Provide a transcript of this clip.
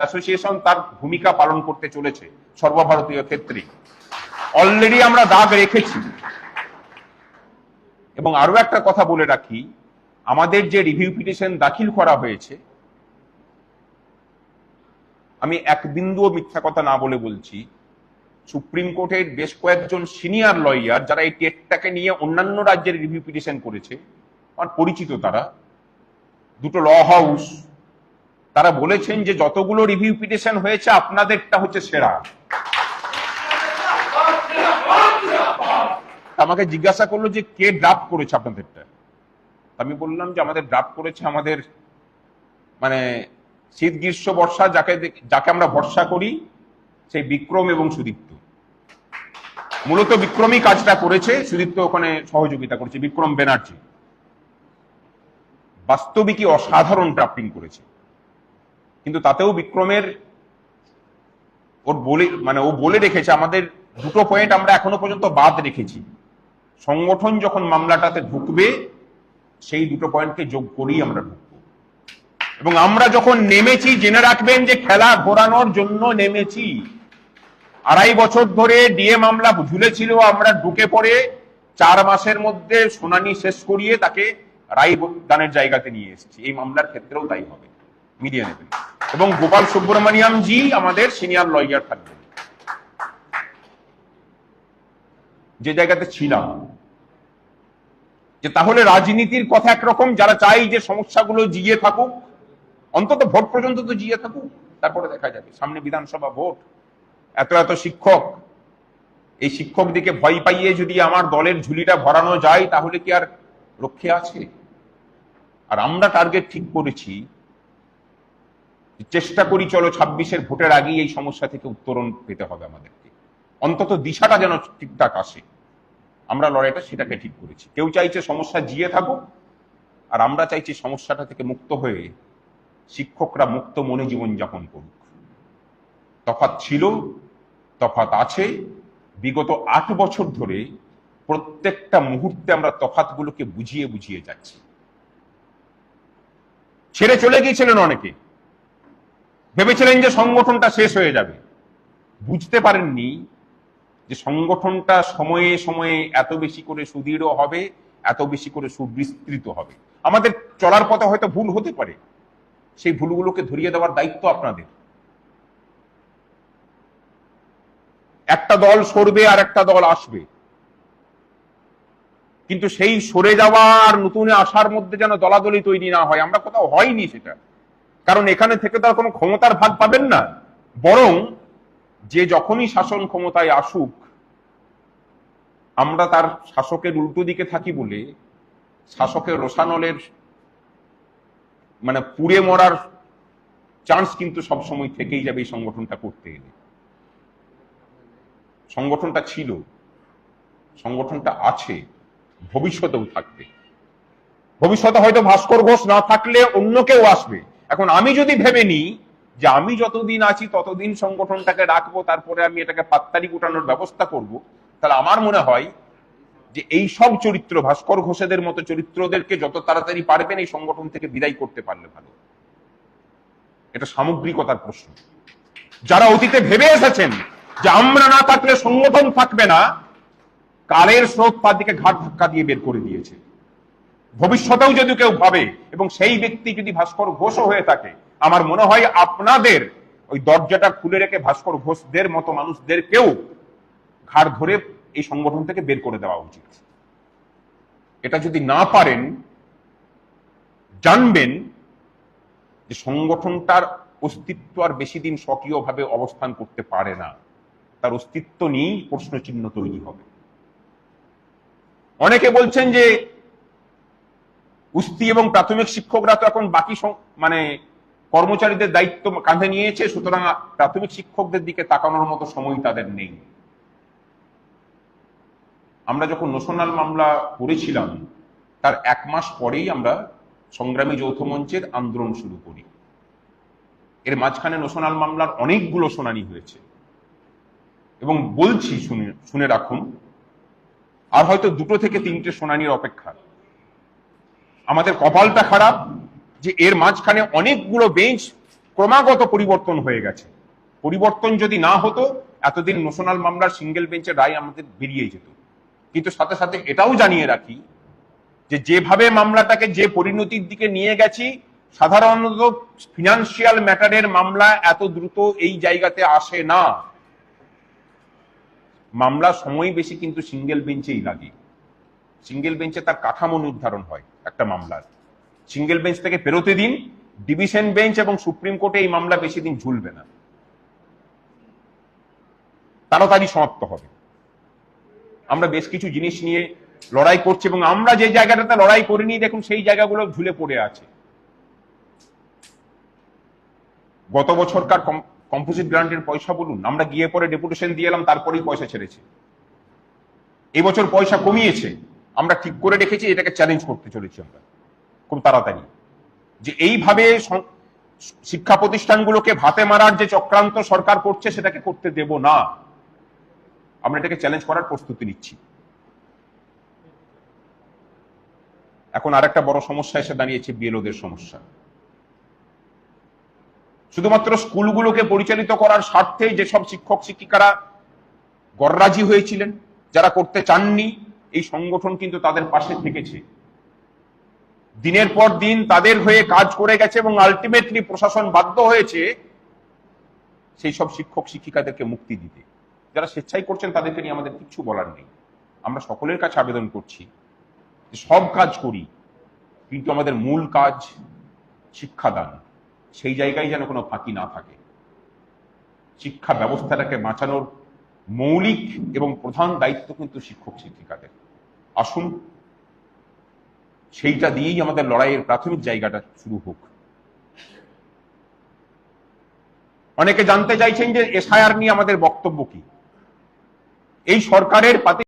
Association তার ভূমিকা পালন করতে চলেছে সর্বভারতীয় ক্ষেত্রে। অলরেডি আমরা দাগ রেখেছি। এবং আরও একটা কথা বলে রাখি, আমাদের যে রিভিউ পিটিশন দাখিল করা হয়েছে, আমি এক বিন্দুও মিথ্যা কথা না বলে বলছি, সুপ্রিম কোর্টের বেশ কয়েকজন সিনিয়র লয়ার যারা এই টেটটাকে নিয়ে অন্যান্য রাজ্যের রিভিউ পিটিশন করেছে, আমার পরিচিত তারা, দুটো ল হাউস তারা বলেছেন যে যতগুলো রিভিউ পিটিশন হয়েছে, আপনাদেরটা হচ্ছে সেরা। আমাকে জিজ্ঞাসা করল যে কে ড্রাফট করেছে আপনাদেরটা? আমি বললাম যে আমাদের ড্রাফট করেছে আমাদের মানে শীত, গ্রীষ্ম, বর্ষা, যাকে যাকে আমরা ভরসা করি, সেই বিক্রম এবং সুদীপ্ত। মূলত বিক্রমই কাজটা করেছে, সুদীপ্ত ওখানে সহযোগিতা করেছে, বিক্রম ব্যানার্জি। বাস্তবিকই অসাধারণ ড্রাফটিং করেছে। কিন্তু তাতেও বিক্রমের ওর বলে মানে ও বলে রেখেছে, আমাদের দুটো পয়েন্ট আমরা এখনও পর্যন্ত বাদ রেখেছি। সংগঠন যখন মামলাটাতে ঢুকবে, সেই দুটো পয়েন্টকে যোগ করেই আমরা ঢুকবো। এবং আমরা যখন নেমেছি, জেনে রাখবেন যে খেলা ঘোরানোর জন্য নেমেছি। আড়াই বছর ধরে ডিএ মামলা ঝুলেছিল আমরা ঢুকে পড়ে চার মাসের মধ্যে শুনানি শেষ করিয়ে তাকে রায় দানের জায়গাতে নিয়ে এসেছি। এই মামলার ক্ষেত্রেও তাই হবে। মিডিয়া নেবেন এবং গোপাল সুব্রমণিয়াম জি আমাদের সিনিয়র লয়ার থাকবেন। যে জায়গাতে ছিলাম। যে তাহলে রাজনীতির কথা একরকম, যারা চাই যে সমস্যাগুলো জিয়ে থাকুক, অন্তত ভোট পর্যন্ত তো জিয়ে থাকুক, তারপরে দেখা যাবে। সামনে বিধানসভা ভোট, এত এত শিক্ষক। এই শিক্ষক দিকে ভয় পাইয়ে যদি আমার দলের ঝুলিটা ভরানো যায়, তাহলে কি আর রক্ষে আছে? আর আমরা টার্গেট ঠিক করেছি চেষ্টা করি চলো ছাব্বিশের ভোটের আগেই এই সমস্যা থেকে উত্তরণ পেতে হবে আমাদেরকে। অন্তত দিশাটা যেন ঠিকঠাক আসে। আমরা লড়াইটা সেটাকে ঠিক করেছি। কেউ চাইছে সমস্যা জিয়ে থাকুক, আর আমরা চাইছি সমস্যাটা থেকে মুক্ত হয়ে শিক্ষকরা মুক্ত মনে জীবনযাপন করুক। তফাৎ ছিল, তফাৎ আছে। বিগত আট বছর ধরে প্রত্যেকটা মুহূর্তে আমরা তফাৎগুলোকে বুঝিয়ে বুঝিয়ে যাচ্ছি। ছেড়ে চলে গিয়েছিলেন অনেকে। ভেবেছিলেন যে সংগঠনটা শেষ হয়ে যাবে। বুঝতে পারেননি যে সংগঠনটা সময়ে সময়ে এত বেশি করে সুদৃঢ় হবে, এত বেশি করে সুবিস্তৃত হবে। আমাদের চলার পথে হয়তো ভুল হতে পারে। সেই ভুলগুলোকে ধরিয়ে দেওয়ার দায়িত্ব আপনাদের। একটা দল সরবে আর একটা দল আসবে। কিন্তু সেই সরে যাওয়া আর নতুনে আসার মধ্যে যেন দলাদলি তৈরি না হয়, আমরা কোথাও হয়নি সেটা। কারণ এখানে থেকে তো আর কোনো ক্ষমতার ভাগ পাবেন না। বরং যে যখনই শাসন ক্ষমতায় আসুক, আমরা তার শাসকের উল্টো দিকে থাকি বলে, শাসকের রোশানলের মানে পুড়ে মরার চান্স কিন্তু সবসময় থেকেই যাবে এই সংগঠনটা করতে গেলে সংগঠনটা ছিল, সংগঠনটা আছে, ভবিষ্যতেও থাকবে। ভবিষ্যতে হয়তো ভাস্কর ঘোষ না থাকলে অন্য কেউ আসবে। এখন আমি যদি ভেবে নিই যে আমি যতদিন আছি, ততদিন সংগঠনটাকে রাখব, তারপরে আমি এটাকে পাত্তারি গুটানোর ব্যবস্থা করব, তাহলে আমার মনে হয় যে এই সব চরিত্র, ভাস্কর ঘোষেদের মতো চরিত্রদেরকে যত তাড়াতাড়ি পারবেন এই সংগঠন থেকে বিদায় করতে পারলে ভালো। এটা সামগ্রিকতার প্রশ্ন। যারা অতীতে ভেবে এসেছেন যে আমরা না থাকলে সংগঠন থাকবে না, কালের স্রোত তার দিকে ঘাট ধাক্কা দিয়ে বের করে দিয়েছে। ভবিষ্যতেও যদি কেউ ভাবে এবং সেই ব্যক্তি যদি ভাস্কর ঘোষও হয়ে থাকে, আমার মনে হয় আপনাদের ওই দরজাটা খুলে রেখে ভাস্কর ঘোষদের মতো মানুষদেরকেও ঘাড় ধরে এই সংগঠন থেকে বের করে দেওয়া উচিত। এটা যদি না পারেন, জানবেন যে সংগঠনটার অস্তিত্ব আর বেশি দিন সক্রিয়ভাবে অবস্থান করতে পারে না। তার অস্তিত্ব নিয়েই প্রশ্নচিহ্ন তৈরি হবে। অনেকে বলছেন যে উস্তি এবং প্রাথমিক শিক্ষকরা তো এখন বাকি মানে কর্মচারীদের দায়িত্ব কাঁধে নিয়েছে, সুতরাং প্রাথমিক শিক্ষকদের দিকে তাকানোর মতো সময় তাদের নেই। আমরা যখন নোশনাল মামলা করেছিলাম, তার এক মাস পরেই আমরা সংগ্রামী যৌথ মঞ্চের আন্দোলন শুরু করি। এর মাঝখানে নোশনাল মামলার অনেকগুলো শুনানি হয়েছে। এবং বলছি শুনে শুনে রাখুন, আর হয়তো দুটো থেকে তিনটে শুনানির অপেক্ষা। আমাদের কপালটা খারাপ যে এর মাঝখানে অনেকগুলো বেঞ্চ ক্রমাগত পরিবর্তন হয়ে গেছে। পরিবর্তন যদি না হতো, এতদিন নোশনাল মামলার সিঙ্গেল বেঞ্চের রায় আমাদের বেরিয়ে যেত। কিন্তু সাথে সাথে এটাও জানিয়ে রাখি যে যেভাবে মামলাটাকে যে পরিণতির দিকে নিয়ে গেছি, সাধারণত ফিনান্সিয়াল ম্যাটারের মামলা এত দ্রুত এই জায়গাতে আসে না। মামলা সময় বেশি কিন্তু সিঙ্গেল বেঞ্চেই লাগে। সিঙ্গেল বেঞ্চে তার কাঠামো নির্ধারণ হয় একটা মামলার। সিঙ্গেল বেঞ্চ থেকে পেরোতে দিন, ডিভিশন বেঞ্চ এবং সুপ্রিম কোর্টে এই মামলা বেশি দিন ঝুলবে না। তাড়াতাড়ি সমাপ্ত হবে। আমরা বেশ কিছু জিনিস নিয়ে লড়াই করছি এবং আমরা যে জায়গাটাতে লড়াই করিনি, দেখুন সেই জায়গাগুলো ঝুলে পড়ে আছে। গত বছরকার কম্পোজিট গ্রান্টের পয়সা বলুন, আমরা গিয়ে পরে ডেপুটেশন দিয়ে এলাম, তারপরেই পয়সা ছেড়েছে। এবছর পয়সা কমিয়েছে। আমরা ঠিক করে রেখেছি, এটাকে চ্যালেঞ্জ করতে চলেছি আমরা, খুব তাড়াতাড়ি। যে এইভাবে শিক্ষা প্রতিষ্ঠানগুলোকে ভাতে মারার যে চক্রান্ত সরকার করছে, সেটাকে করতে দেব না। আমরা এটাকে চ্যালেঞ্জ করার প্রস্তুতি নিচ্ছি। এখন আরেকটা বড় সমস্যা এসে দাঁড়িয়েছে বিএলওদের সমস্যা। শুধুমাত্র স্কুলগুলোকে পরিচালিত করার স্বার্থে যেসব শিক্ষক শিক্ষিকারা গররাজি হয়েছিলেন, যারা করতে চাননি এই সংগঠন কিন্তু তাদের পাশে থেকেছে। দিনের পর দিন তাদের হয়ে কাজ করে গেছে এবং আলটিমেটলি প্রশাসন বাধ্য হয়েছে সেই সব শিক্ষক শিক্ষিকাদেরকে মুক্তি দিতে। যারা স্বেচ্ছাই করছেন তাদেরকে নিয়ে আমাদের কিছু বলার নেই। আমরা সকলের কাছে আবেদন করছি সব কাজ করি, কিন্তু আমাদের মূল কাজ শিক্ষাদান। সেই জায়গায় যেন কোনো ফাঁকি না থাকে। শিক্ষা ব্যবস্থাটাকে বাঁচানোর মৌলিক এবং প্রধান দায়িত্ব কিন্তু শিক্ষক শিক্ষিকাদের। আসুন, সেইটা দিয়েই আমাদের লড়াইয়ের প্রাথমিক জায়গাটা শুরু হোক। অনেকে জানতে চাইছেন যে এসআইআর নিয়ে আমাদের বক্তব্য কি? এই সরকারের পাতি